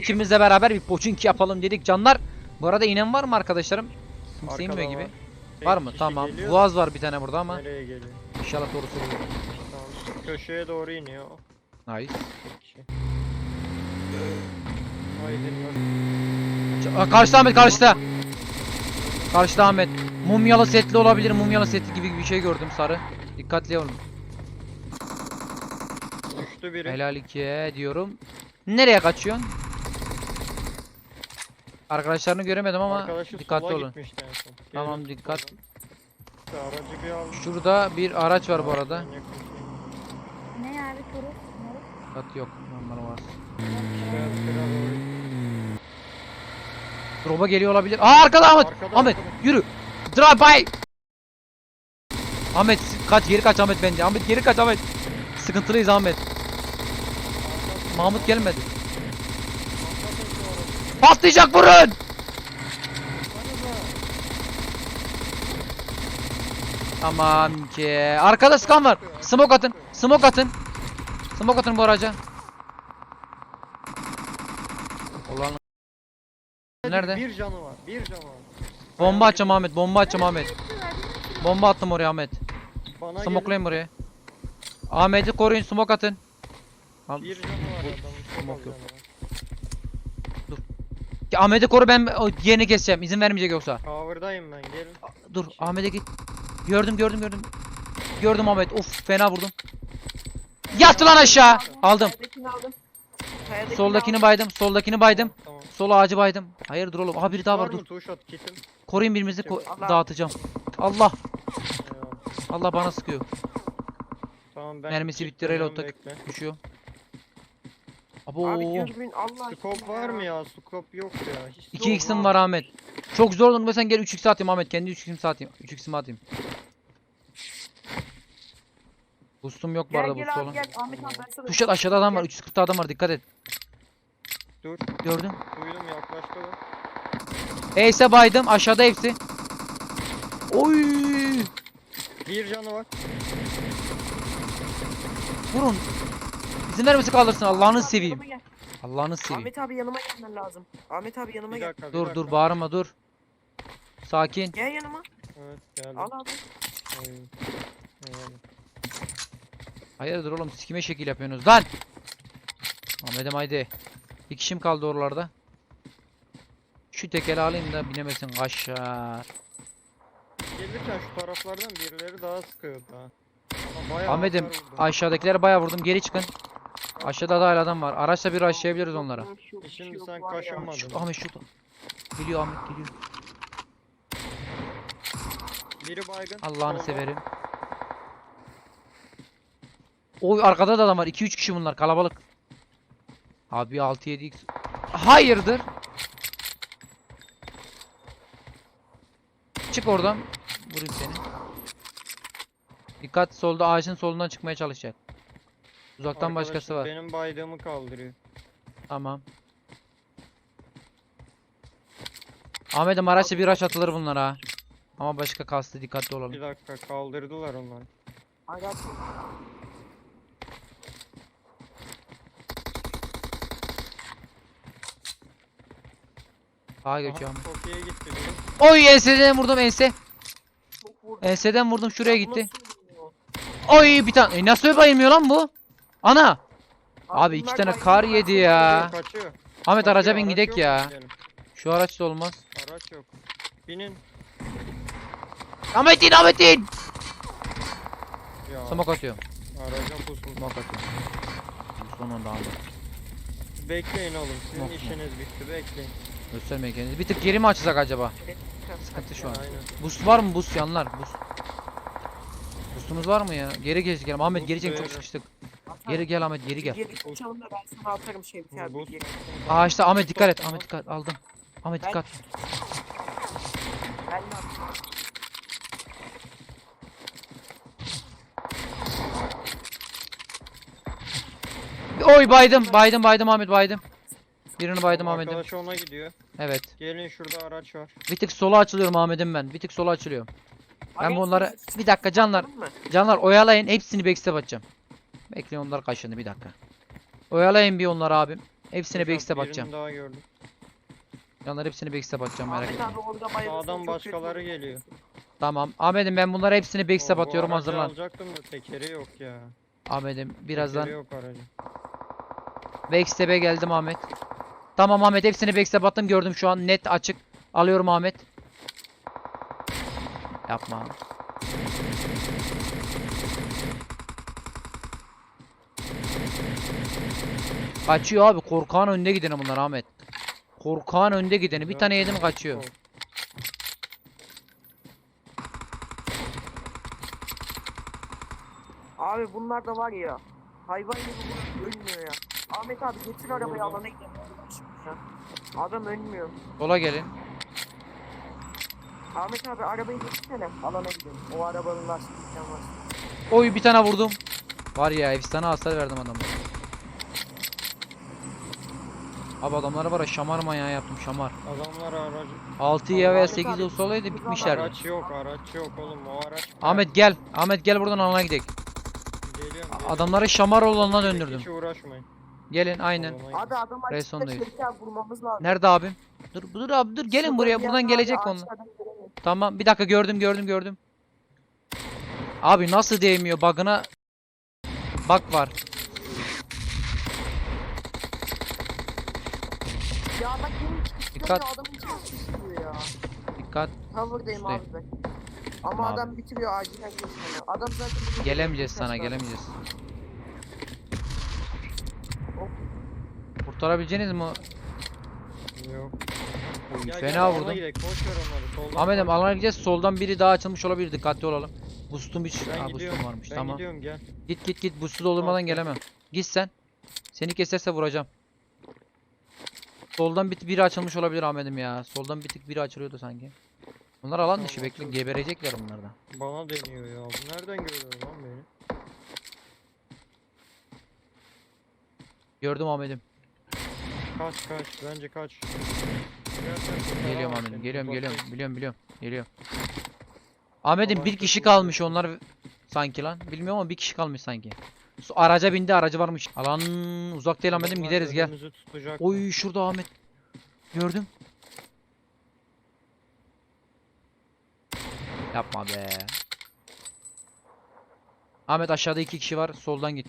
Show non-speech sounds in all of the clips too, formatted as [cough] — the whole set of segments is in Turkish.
ekibimizle beraber bir poçinki yapalım dedik canlar. Bu arada inen var mı arkadaşlarım? Kimse Arkada inmiyor gibi. var. Tek Var mı? kişi Tamam. geliyor. Boğaz var bir tane burada ama Nereye geliyor? inşallah doğru söylüyorum. Tamam. Köşeye doğru iniyor. Nice. Tek kişi. Haydi. Aa, Karşıda Ahmet karşıda. Karşıda Ahmet. Mumyalı setli olabilir. Mumyalı setli gibi bir şey gördüm sarı. Dikkatli olun. Düştü biri. Helal ikiye diyorum. Nereye kaçıyorsun? Arkadaşlarını göremedim ama Arkadaşı dikkatli sola olun. gitmişti en son. Tamam, Gelin dikkat. İşte aracı bir al. Şurada bir araç var bu arada. Şey. Ne yani soru? Dikkat yok. Normal var. Biraz biraz doğru. Drop'a geliyor olabilir. Aa arkada Ahmet. Arkada, Ahmet arkada. yürü. Drive by. Ahmet kaç geri kaç Ahmet bence. Ahmet geri kaç Ahmet. Sıkıntılıyız Ahmet. Mahmut gelmedi. Patlayacak vurun. Aman ki. Arkada skan var. Smoke atın. Smoke atın. Smoke atın bu araca. Ulan Nerede? Bir canı var. Bir canı var. Bomba atacağım Ahmet, bomba atacağım Ahmet. Bomba attım oraya Ahmet. Bana. Smokelayın buraya. Ahmet'i koruyun, smoke atın. Al- Bir canı var adamın. Smoke yok. Ahmet'i koru ben o diğerini keseceğim. İzin vermeyecek yoksa. Cover'dayım ben gelin. Dur, Ahmet'e git. Gördüm, gördüm, gördüm. Gördüm Ahmet. Of, fena vurdum. Yattı lan aşağı. Aldım. Kayadakini aldım. Kayadakini Soldakini aldım. baydım, soldakini baydım. Tamam. Sol ağacı baydım. Hayırdır oğlum? Aha biri daha var dur. tuş at kitim? Koruyun birbirinizi ko- Allah. dağıtacağım. Allah, Eyvallah. Allah bana sıkıyor. Tamam ben Mermisi bitti, reload tak. Düşüyor. Abo. Abi dürbün Allah aşkına Scope var mı ya? Scope yok ya. Hiç 2x'im var Ahmet. Çok zor oldu sen gel 3x atayım Ahmet. Kendi 3x'imi atayım. 3x'imi atayım. Boost'um yok bu Gel arada gel abi olan. gel Ahmet abi ben sana. Tuşat aşağıda adam var. 340'ta adam var. Dikkat et. Dur. Gördüm. Duydum yaklaştı o. Ace baydım. Aşağıda hepsi. Oy! Bir canı var. Vurun. İzin vermesi kaldırsın. Allah'ını seveyim. yanıma gel. Allah'ını seveyim. Ahmet abi yanıma gelmen lazım. Ahmet abi yanıma Bir gel. dakika bir Dur dakika. dur bağırma dur. Sakin. Gel yanıma. Evet geldim. Al abi. Oy. Eyvallah. Hayırdır oğlum siz kime şekil yapıyorsunuz lan? Ahmet'im haydi. Bir kişim kaldı oralarda. Şu tekeri alayım da binemesin kaşar. Gelirken şu taraflardan birileri daha sıkıyordu ha. Ama bayağı Ahmet'im hasar vurdu. bayağı vurdum geri çıkın. Aşağıda da hala adam var. Araçla bir aşağıyabiliriz onlara. Şu Şimdi sen. Şu, Ahmet şurada. Geliyor Ahmet geliyor. Biri baygın. Allah'ını severim. Oy arkada da adam var. 2-3 kişi bunlar kalabalık. Abi 6-7 x. Hayırdır? Çık oradan. Vurayım seni. Dikkat solda ağacın solundan çıkmaya çalışacak. Uzaktan başkası var. Arkadaşım Benim baydığımı kaldırıyor. Tamam. Ahmet'im araçla bir araç atılır bunlara. Ama başka kastı dikkatli olalım. Bir dakika kaldırdılar onları. Aga, Sağa geçiyorum. Gitti. Oy enseden vurdum ense. çok vurdu. Enseden vurdum şuraya gitti. Oy bir tane. E, nasıl bayılmıyor lan bu? Ana. Abi iki tane kar yedi ya. Kaçıyor, kaçıyor. Ahmet araca Kaçıyor, bin araç gidek yok ya. Gelin. Şu araç da olmaz. Araç yok. Binin. Ahmet in Ahmet in. Ya Smoke atıyorum. araca pusul. Smoke atıyorum. Sonunda Ahmet. Bekleyin oğlum. Sizin Yok mu? işiniz bitti. Bekleyin. Göstermeyin kendinizi. Bir tık geri mi açsak acaba? Sıkıntı şu an. Aynen. Boost var mı? Boost yanlar. Boost. Boostumuz var mı ya? Geri gel gel. Ahmet geri çek çok verelim. sıkıştık. Geri gel Ahmet geri gel. Geri kaçalım da ben sana atarım şey geri. Ahmet dikkat et. Ahmet dikkat. Aldım. Ahmet Ben- dikkat. Ben ne yapayım? Oy baydım. Baydım baydım Ahmet baydım. Birini baydım Ahmet'im. Arkadaş ona gidiyor. Evet. Gelin şurada araç var. Bir tık sola açılıyorum Ahmet'im ben. Bir tık sola açılıyorum. Ben Abi, bunları sen- bir dakika canlar. Mı? Canlar oyalayın. Hepsini backstep atacağım. Bekleyin onlar kaşını bir dakika. Oyalayın bir onları abim. Hepsine Hocam, backstep atacağım. daha gördüm. Canlar hepsini backstep atacağım merak Ahmet etme. abi orada bayılırsan Sağdan çok başkaları kötü geliyor. Tamam. Ahmet'im ben bunlara hepsini backstep O, bu atıyorum aracı hazırlan. alacaktım da tekeri yok ya. Ahmet'im birazdan Tekeri yok aracın. backstep'e geldim Ahmet. Tamam Ahmet hepsini backstep attım gördüm şu an net açık. Alıyorum Ahmet. Yapma. Kaçıyor abi korkağın önde gideni bunlar Ahmet. Korkağın önde gideni bir tane yedim kaçıyor. Abi bunlar da var ya. Hayvan gibi ölmüyor ya. Ahmet abi getir arabayı alana gidelim. Adam ölmüyor. Sola gelin. Ahmet abi arabayı getirsene alana gidelim. O arabanın var. Oy bir tane vurdum. Var ya efsane hasar verdim adama. Abi adamlara var ya şamar manyağı yaptım şamar. Adamlar aracı. 6 ya veya Ahmet 8 abi, yıl olaydı biz bitmişlerdi. Araç yok araç yok oğlum o araç. Ahmet gel. Ahmet gel buradan alana gidelim. Geliyorum. Adamları şamar olanına Hiç döndürdüm. uğraşmayın. Gelin aynen. Abi adam açıkta Resondayız. Vurmamız lazım. Nerede abim? Dur dur abi dur gelin Şurada buraya bir buradan gelecek abi, onlar. ağaçlardan göremiyorum. Tamam bir dakika gördüm gördüm gördüm. Abi nasıl değmiyor bug'ına Bak var. Ya bak benim çıkıştığım Dikkat. ya adamın ya. Dikkat. Cover'dayım Üstteyim. abi ben. Ama Tamam adam bitiriyor acilen geçmeni. Adam zaten bunu Gelemeyeceğiz sana lazım. gelemeyeceğiz. Kurtarabileceğiniz mi? o- Yok. Gel, Fena vurdum. Ahmet'im alana gideceğiz. Soldan biri daha açılmış olabilir. Dikkatli olalım. Boost'um hiç... Ben Ha gidiyorum. boost'um varmış. Ben tamam. gidiyorum gel. Git git git. Boost'u doldurmadan Tamam. gelemem. Git sen. Seni keserse vuracağım. Soldan bir biri açılmış olabilir Ahmet'im ya. Soldan bir tık biri açılıyordu sanki. Bunlar alan dışı bekle. Geberecekler bunlardan. Bana deniyor ya. Bu nereden görüyor lan beni? Gördüm Ahmet'im. Kaç kaç bence kaç. Gerçekten Geliyorum Ahmet'im. Geliyorum geliyorum. Biliyorum biliyorum. Geliyorum. Ahmet'im bir kişi kalmış onlar sanki lan. Bilmiyorum ama bir kişi kalmış sanki. Araca bindi aracı varmış. Alan uzak değil Ahmet'im gideriz gel. önümüzü tutacak. Oy şurada Ahmet. Gördüm. Yapma be. Ahmet aşağıda iki kişi var. Soldan git.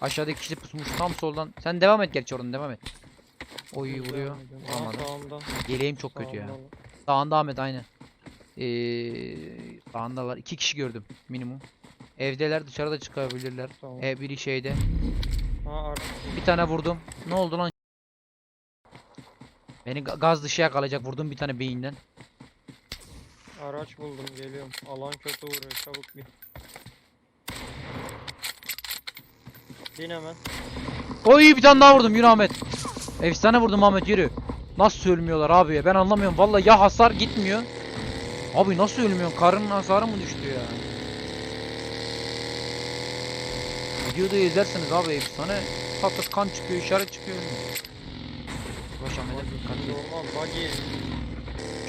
Aşağıda iki kişi pusmuş. Tam soldan. Sen devam et gerçi oradan devam et. Oy vuruyor. Vuramadı. Yeleğim çok kötü ya. Sağında Ahmet aynı. Ee, sağındalar. İki kişi gördüm minimum. Evdeler dışarıda çıkabilirler. Tamam. E biri şeyde. Araç. Bir tane vurdum. Ne oldu lan? Beni ga- gaz dışı yakalayacak. Vurdum bir tane beyinden. Araç buldum geliyorum. Alan kötü vuruyor çabuk bin. Bin hemen. Oy bir tane daha vurdum yürü Ahmet. Efsane vurdum Ahmet yürü. Nasıl ölmüyorlar abi ya ben anlamıyorum. Vallahi ya hasar gitmiyor. Abi nasıl ölmüyor? Karın hasarı mı düştü ya? Videoda izlersiniz abi efsane. Patlat kan çıkıyor, işaret çıkıyor. dikkatli. Normal buggy.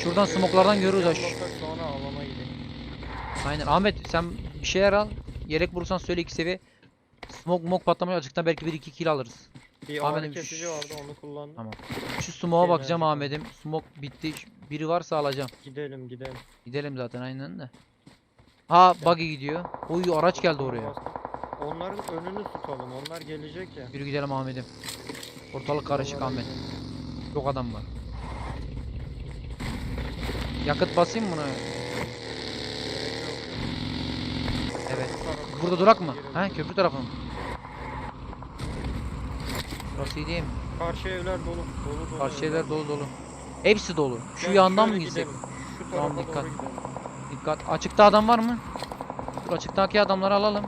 Şuradan smoklardan görürüz aş. Yanlasak Sonra alana gidelim. Aynen Ahmet sen bir şeyler al. Yelek vurursan söyle iki seviye. Smoke mok patlamaya açıktan belki 1-2 kill alırız. Bir Ahmet'im kesici şş. vardı onu kullandım. Tamam. Şu smoke'a bakacağım. Ahmet'im. Smoke bitti. Biri varsa alacağım. Gidelim gidelim. Gidelim zaten aynen de. Ha buggy gidiyor. Oy araç geldi oraya. Onların önünü tutalım. Onlar gelecek ya. Yürü gidelim Ahmet'im. Ortalık karışık Ahmet. Çok adam var. Yakıt basayım mı buna? Evet. Burada durak mı? He köprü tarafı mı? Burası iyi değil mi? Karşı evler dolu. Dolu dolu. Karşı evler dolu dolu. Hepsi dolu. Şu Gel yandan mı şöyle gitsek? gidelim. Şu Tamam, tarafa dikkat. doğru gidelim. Dikkat. Açıkta adam var mı? Dur açıktaki adamları alalım.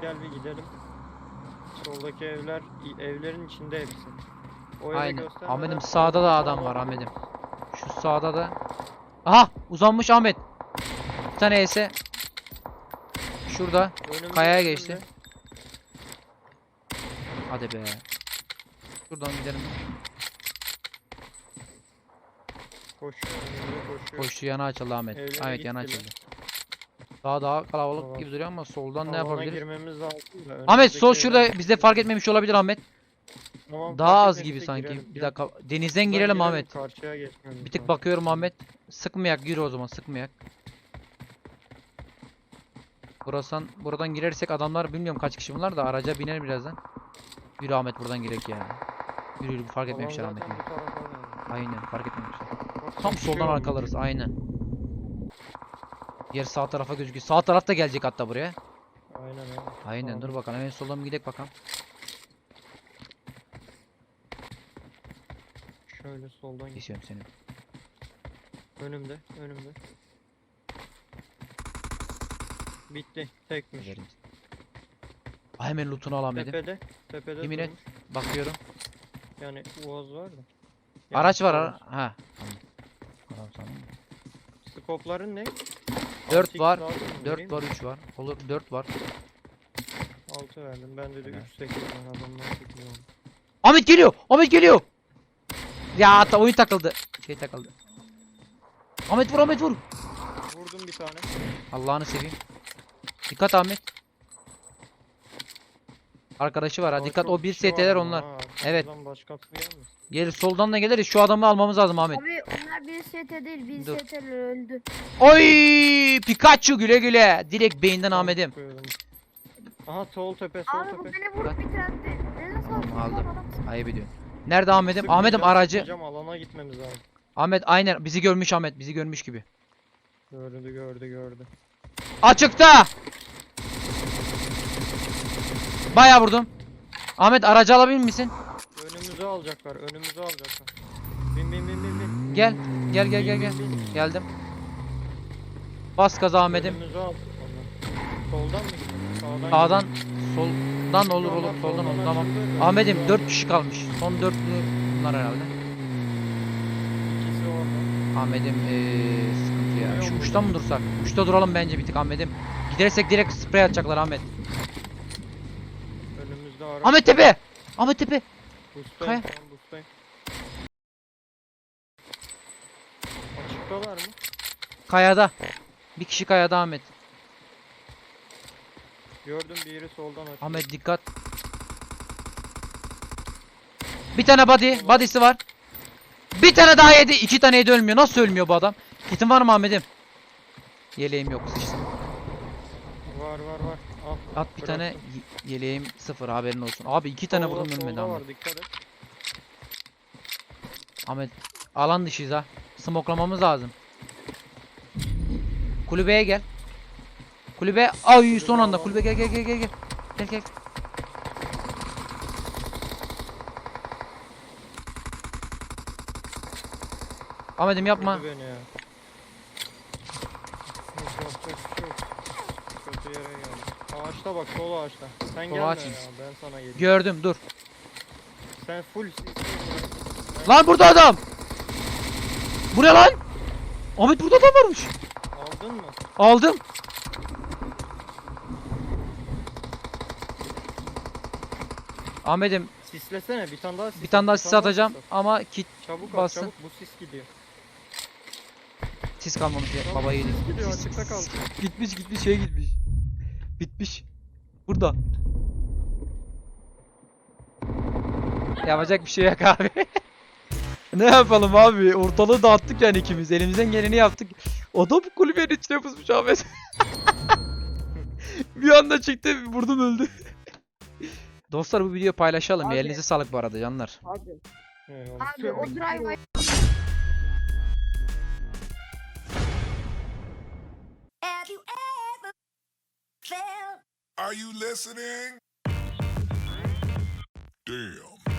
Gel bir gidelim. Soldaki evler evlerin içinde hepsi. O eve Aynen. göstermeden Ahmet'im sağda da adam var Ahmet'im. Şu sağda da. Aha uzanmış Ahmet. Bir tane ES. Şurada. Önümde, Kayaya önümde. geçti. Hadi be. Şuradan gidelim. Koşuyor, önümde koşuyor. Koştu yana açıldı Ahmet. Evlere Evet yana gittiler. açıldı. Daha daha kalabalık Tamam. gibi duruyor ama soldan ne Alana yapabiliriz? girmemiz lazım da Ahmet sol şurada bizde fark etmemiş olabilir Ahmet. Tamam, Daha fark az gibi sanki. girelim. Bir dakika. Denizden Buradan girelim Ahmet. Karşıya geçmemiz Bir tık bakıyorum Ahmet. Sıkmayak yürü o zaman sıkmayak. Buradan buradan girersek adamlar bilmiyorum kaç kişi bunlar da araca biner birazdan. Yürü Ahmet buradan girek ya. Yürü yürü fark Alan etmemişler Ahmet. zaten yürü. bu tarafa geldi. Aynen fark etmemişler. Bak, Tam soldan mu? arkalarız aynen. Diğer sağ tarafa gözüküyor. Sağ taraf da gelecek hatta buraya. Aynen aynen. Aynen Tamam. dur bakalım en soldan bir gidek bakalım. Şöyle soldan git. Kesiyorum seni. Önümde, önümde. Bitti. Tekmiş. Verin. Ay hemen lootunu al Ahmet'im. Tepede, tepede Yemin et. Bakıyorum. Yani Uaz var da. Yani Araç var ara. Ha. Tamam. Tamam tamam. Skopların ne? 4 6x var. lazım mı? 4 Vereyim var mi? 3 var. Olur 4 var. 6 verdim. Bende de Helal. 3 8 var. Adamlar çekiyor. Ahmet geliyor. Ahmet geliyor. Ya ta oyun takıldı. Şey takıldı. Ahmet vur Ahmet vur. Vurdum bir tane. Allah'ını seveyim. Dikkat Ahmet. Arkadaşı var ha. Dikkat o bir kişi var ST'ler ama onlar. ha, Evet. Gelir soldan da geliriz. Şu adamı almamız lazım Ahmet. Abi onlar bir ST değil, bir Dur. ST'ler öldü. Oy! Pikachu güle güle. Direkt beyinden Ahmet'im. koyalım. Aha sol tepe sol Abi bu tepe. beni vurup bitirendi. Ne nasıl aldım. Ayıp ediyorsun. Nerede Ahmet'im? Ahmet'im Sıkmayacağım, aracı. sıkmayacağım, alana gitmemiz lazım. Ahmet aynen bizi görmüş Ahmet. Bizi görmüş gibi. Gördü gördü gördü. Açıkta. Bayağı vurdum. Ahmet aracı alabilir misin? Önümüzü alacaklar önümüzü alacaklar. Bin bin bin bin bin. Gel. Gel gel gel gel. Geldim. Bas gaza Ahmet'im. Önümüzü al. onlar. Soldan mı gidelim? Sağdan Sağdan, soldan olur olur, soldan olur. Tamam. açıldı, Ahmet'im önümüzü 4 al. kişi kalmış. Son 4 bunlar herhalde. İkisi orada. Ahmet'im eee sıkıntı ya. Şu uçta mı dursak? Uçta duralım bence bir tık Ahmet'im. Gidersek direkt sprey atacaklar Ahmet. Önümüzde araç. Ahmet tepe! Ahmet tepe! Bustayım, Kaya. tamam, bustayım. Açıktalar mı? Kayada. Bir kişi kayada Ahmet. Gördüm biri soldan açıyor. Ahmet dikkat. Bir tane body. Body'si var. Bir tane daha yedi. iki tane yedi ölmüyor. Nasıl ölmüyor bu adam? Kitin var mı Ahmet'im? Yeleğim yok sıçtım. Var var var. Al. At bir tane bıraktım. ye- yeleğim sıfır haberin olsun. Abi iki tane Solda- vurdum ölmedi solda Ahmet. var dikkat et. Ahmet alan dışıyız ha. Smoklamamız lazım. Kulübeye gel. Kulübe ay son anda kulübe gel gel gel gel gel. Gel gel. Ahmet'im yapma. Vurdu beni ya. Yok, yapacak bir şey yok. Kötü yere geldi. Ağaçta bak sol ağaçta. Sen gelme ağaç ya ben sana geleyim. Gördüm dur. Sen full Lan burada adam. Buraya lan. Ahmet burada adam varmış. Aldın mı? Aldım. Ahmet'im Sislesene bir tane daha sis bir tane daha sis atacağım ama kit Çabuk at bassın. çabuk bu sis gidiyor. sis kalmamış ya. Baba sis gidiyor açıkta kaldı. Gitmiş gitmiş şey gitmiş. Bitmiş. Burada. Yapacak bir şey yok abi. [laughs] ne yapalım abi? Ortalığı dağıttık yani ikimiz. Elimizden geleni yaptık. Adam kulübenin içine pusmuş Ahmet. [laughs] bir anda çıktı vurdum öldü. [laughs] Dostlar bu videoyu paylaşalım. Abi. Elinize sağlık bu arada canlar. Abi. Abi o drive felt Are you listening? Damn.